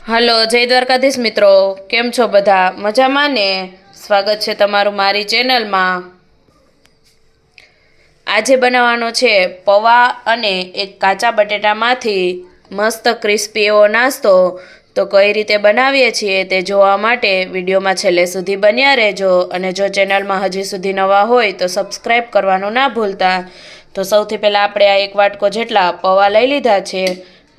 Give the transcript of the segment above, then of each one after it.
Hello, જય દ્વારકાધીશ મિત્રો. કેમ છો બધા? મજામાં ને? સ્વાગત છે તમારું મારી ચેનલમાં. આજે બનાવવાનો છે પૌવા અને એક કાચા બટેટામાંથી મસ્ત ક્રિસ્પી એવો નાસ્તો. તો કઈ રીતે બનાવીએ છીએ તે જોવા માટે વિડીયોમાં છેલ્લે સુધી બન્યા રહેજો અને જો ચેનલમાં હજી સુધી નવા હોય તો સબસ્ક્રાઈબ કરવાનું ના ભૂલતા. તો સૌથી પહેલાં આપણે આ એક વાટકો જેટલા પૌવા લઈ લીધા છે.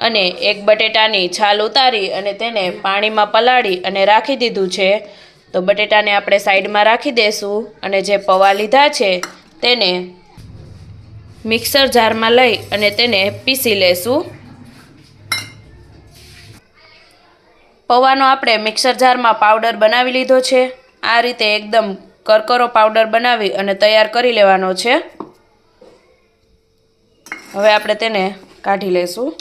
અને એક બટેટાની છાલ ઉતારી અને તેને પાણીમાં પલાળી અને રાખી દીધું છે. તો બટેટાને આપણે સાઈડમાં રાખી દેશું અને જે પૌવા લીધા છે તેને મિક્સર જારમાં લઈ અને તેને પીસી લેશું. પૌવાનો આપણે મિક્સર જારમાં પાવડર બનાવી લીધો છે. આ રીતે એકદમ કરકરો પાવડર બનાવી અને તૈયાર કરી લેવાનો છે. હવે આપણે તેને કાઢી લેશું.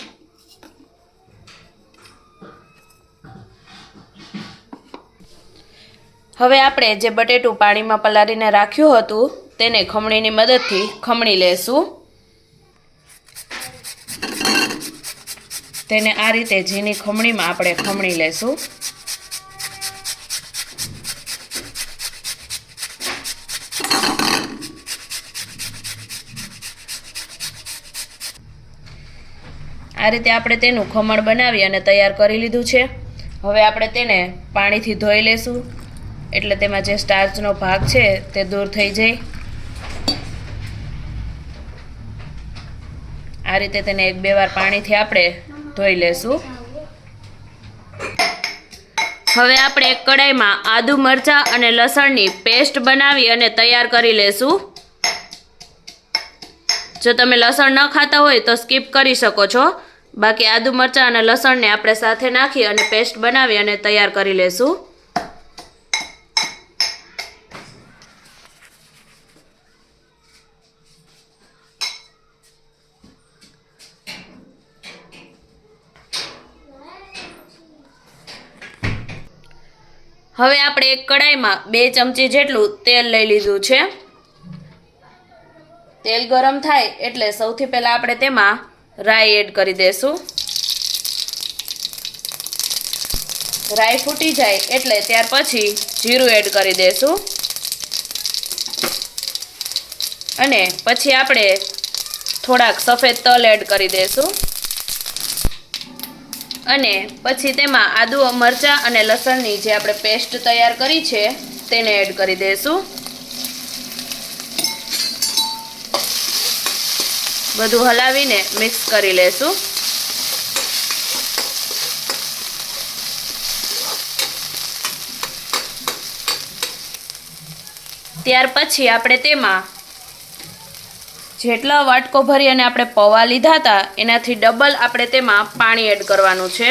હવે આપણે જે બટેટું પાણીમાં પલાળીને રાખ્યું હતું, તેને ખમણીની મદદથી ખમણી લેશું. તેને આ રીતે ઝીણી ખમણીમાં આપણે ખમણી લેશું. આ રીતે આપણે તેનું ખમણ બનાવી અને તૈયાર કરી લીધું છે. હવે આપણે તેને પાણીથી ધોઈ લેશું. એટલે તેમાં જે સ્ટાર્ચનો ભાગ છે તે દૂર થઈ જાય. આ રીતે તેને એક બે વાર પાણીથી આપણે ધોઈ લેશું. હવે આપણે એક કડાઈમાં આદુ મરચાં અને લસણની પેસ્ટ બનાવી અને તૈયાર કરી લેશું. જો તમે લસણ ન ખાતા હોય તો સ્કીપ કરી શકો છો. બાકી આદુ મરચાં અને લસણને આપણે સાથે નાખી અને પેસ્ટ બનાવી અને તૈયાર કરી લેશું. હવે આપણે એક કડાઈમાં બે ચમચી જેટલું તેલ લઈ લીધું છે. તેલ ગરમ થાય એટલે સૌથી પહેલાં આપણે તેમાં રાઈ એડ કરી દઈશું રાઈ ફૂટી જાય એટલે ત્યાર પછી જીરું એડ કરી દઈશું અને પછી આપણે થોડાક સફેદ તલ એડ કરી દઈશું અને પછી તેમાં આદુ, મરચાં અને લસણની જે આપણે પેસ્ટ તૈયાર કરી છે, તેને એડ કરી દઈશું બધું હલાવીને મિક્સ કરી લેશું. ત્યાર પછી આપણે તેમાં જેટલા વાટકો ભરી અને આપણે પૌવા લીધા હતા, એનાથી ડબલ આપણે તેમાં પાણી એડ કરવાનું છે.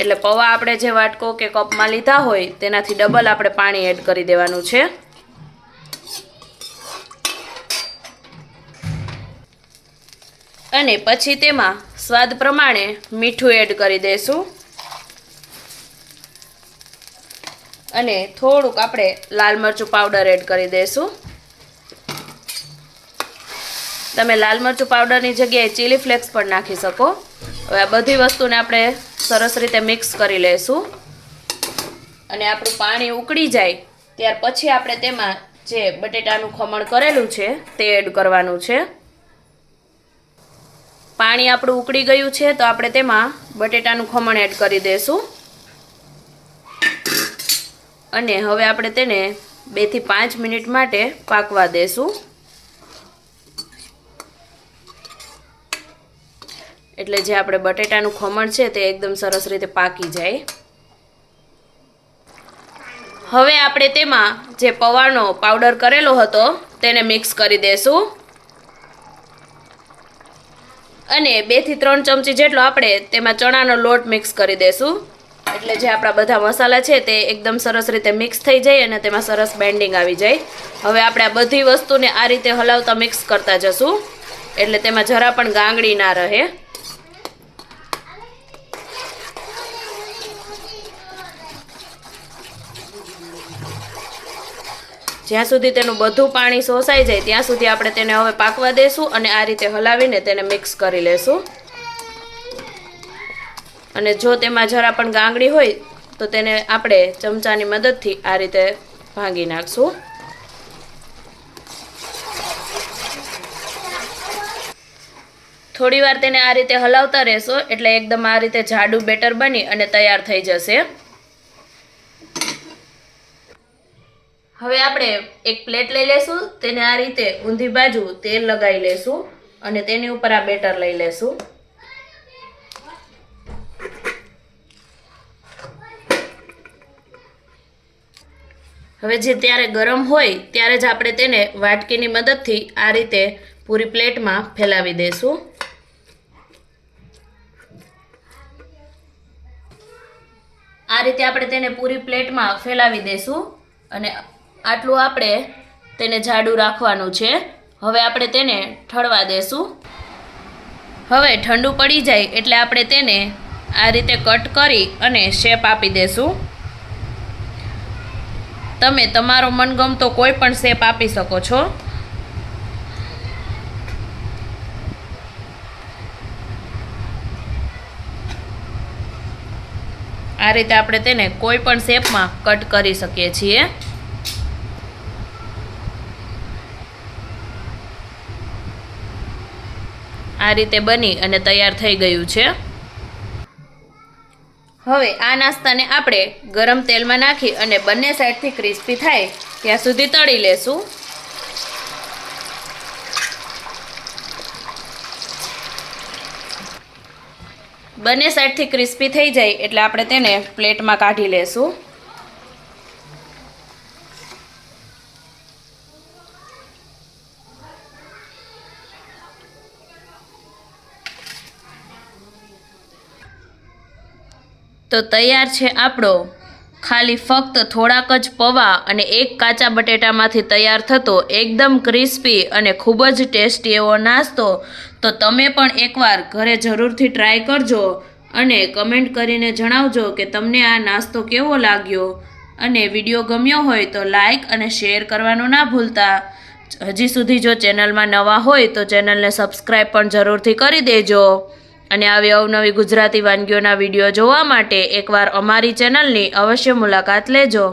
એટલે પૌવા આપણે જે વાટકો કે કપમાં લીધા હોય, તેનાથી ડબલ આપણે પાણી એડ કરી દેવાનું છે. અને પછી તેમાં સ્વાદ પ્રમાણે મીઠું એડ કરી દઈશું અને થોડુંક આપણે લાલ મરચું પાવડર એડ કરી દઈશું તમે લાલ મરચું પાવડરની જગ્યાએ ચીલી ફ્લેક્સ પણ નાખી શકો. હવે આ બધી વસ્તુને આપણે સરસ રીતે મિક્સ કરી લઈશું અને આપણું પાણી ઉકળી જાય, ત્યાર પછી આપણે તેમાં જે બટેટાનું ખમણ કરેલું છે, તે એડ કરવાનું છે. પાણી આપણું ઉકળી ગયું છે, તો આપણે તેમાં બટેટાનું ખમણ એડ કરી દઈશું અને હવે આપણે તેને બેથી પાંચ મિનિટ માટે પાકવા દેશું. એટલે જે આપણે બટેટાનું ખમણ છે તે એકદમ સરસ રીતે પાકી જાય. હવે આપણે તેમાં જે પૌવાનો પાવડર કરેલો હતો તેને મિક્સ કરી દેશું. અને બેથી ત્રણ ચમચી જેટલો આપણે તેમાં ચણાનો લોટ મિક્સ કરી દેશું. એટલે જે આપણા બધા મસાલા છે તે એકદમ સરસ રીતે મિક્સ થઈ જાય અને તેમાં સરસ બેન્ડિંગ આવી જાય. હવે આપણે આ બધી વસ્તુને આ રીતે હલાવતા મિક્સ કરતા જશું. એટલે તેમાં જરા પણ ગાંગડી ના રહે. જ્યાં સુધી તેનું બધું પાણી શોષાઈ જાય, ત્યાં સુધી આપણે તેને હવે પાકવા દેશું અને આ રીતે હલાવીને તેને મિક્સ કરી લેશું. અને જો તેમાં જરા પણ ગાંગડી હોય, તો તેને આપણે ચમચાની મદદથી આ રીતે ભાંગી નાખશું. થોડી વાર તેને આ રીતે હલાવતા રહેશો, એટલે એકદમ આ રીતે જાડું બેટર બની અને તૈયાર થઈ જશે. હવે આપણે એક પ્લેટ લઈ લેશું, તેને આ રીતે ઊંધી બાજુ તેલ લગાવી લેશું અને તેની ઉપર આ બેટર લઈ લેશું. હવે જે ત્યારે ગરમ હોય ત્યારે જ આપણે તેને વાટકીની મદદથી આ રીતે પૂરી પ્લેટમાં ફેલાવી દઈશું આ રીતે આપણે તેને પૂરી પ્લેટમાં ફેલાવી દઈશું અને આટલું આપણે તેને જાડું રાખવાનું છે. હવે આપણે તેને ઠળવા દેશું. હવે ઠંડુ પડી જાય એટલે આપણે તેને આ રીતે કટ કરી અને શેપ આપી દેશું. તમે તમારો મનગમતો કોઈ પણ શેપ આપી શકો છો. આ રીતે આપણે તેને કોઈ પણ શેપમાં કટ કરી શકીએ છીએ. આ રીતે બની અને તૈયાર થઈ ગયું છે. હવે આ નાસ્તાને આપણે ગરમ તેલમાં નાખી અને બંને સાઈડથી ક્રિસ્પી થાય ત્યાં સુધી તળી લેશું. બંને સાઈડથી ક્રિસ્પી થઈ જાય એટલે આપણે તેને પ્લેટમાં કાઢી લેશું. તો તૈયાર છે આપણો. ખાલી ફક્ત થોડાક જ પૌવા અને એક કાચા બટેટામાંથી તૈયાર થતો એકદમ ક્રિસ્પી અને ખૂબ જ ટેસ્ટી એવો નાસ્તો તો તમે પણ એકવાર ઘરે જરૂરથી ટ્રાય કરજો અને કમેન્ટ કરીને જણાવજો કે તમને આ નાસ્તો કેવો લાગ્યો. અને વીડિયો ગમ્યો હોય તો લાઈક અને શેર કરવાનું ના ભૂલતા. હજી સુધી જો ચેનલમાં નવા હોય તો ચેનલને સબસ્ક્રાઈબ પણ જરૂરથી કરી દેજો. અને આવી અવનવી ગુજરાતી વાનગીઓના વીડિયો જોવા માટે એકવાર અમારી ચેનલની અવશ્ય મુલાકાત લેજો.